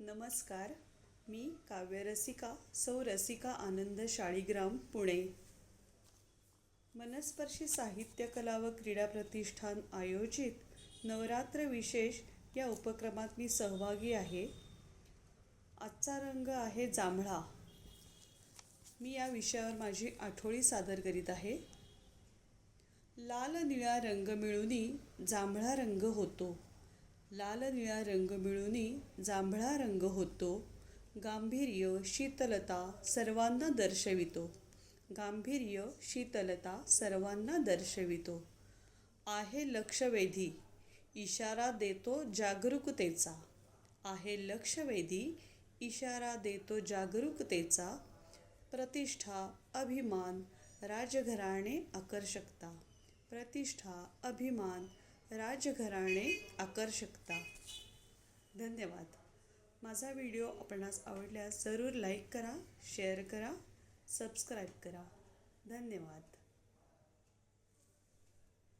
नमस्कार मी काव्यरसिका सौ रसिका आनंद शाळीग्राम पुणे. मनस्पर्शी साहित्य कला व क्रीडा प्रतिष्ठान आयोजित नवरात्र विशेष या उपक्रमात मी सहभागी आहे. आजचा रंग आहे जांभळा. मी या विषयावर माझी आठवणी सादर करीत आहे. लाल निळा रंग मिळूनही जांभळा रंग होतो. लाल निळा रंग मिळूनही जांभळा रंग होतो. गांभीर्य शीतलता सर्वांना दर्शवितो. गांभीर्य शीतलता सर्वांना दर्शवितो. आहे लक्षवेधी इशारा देतो जागरूकतेचा. आहे लक्षवेधी इशारा देतो जागरूकतेचा. प्रतिष्ठा अभिमान राजघराणे आकर्षकता. प्रतिष्ठा अभिमान राजघराणे आकर्षकता. धन्यवाद. माझा व्हिडिओ आपणास आवडल्यास जरूर लाईक करा शेअर करा सबस्क्राईब करा. धन्यवाद.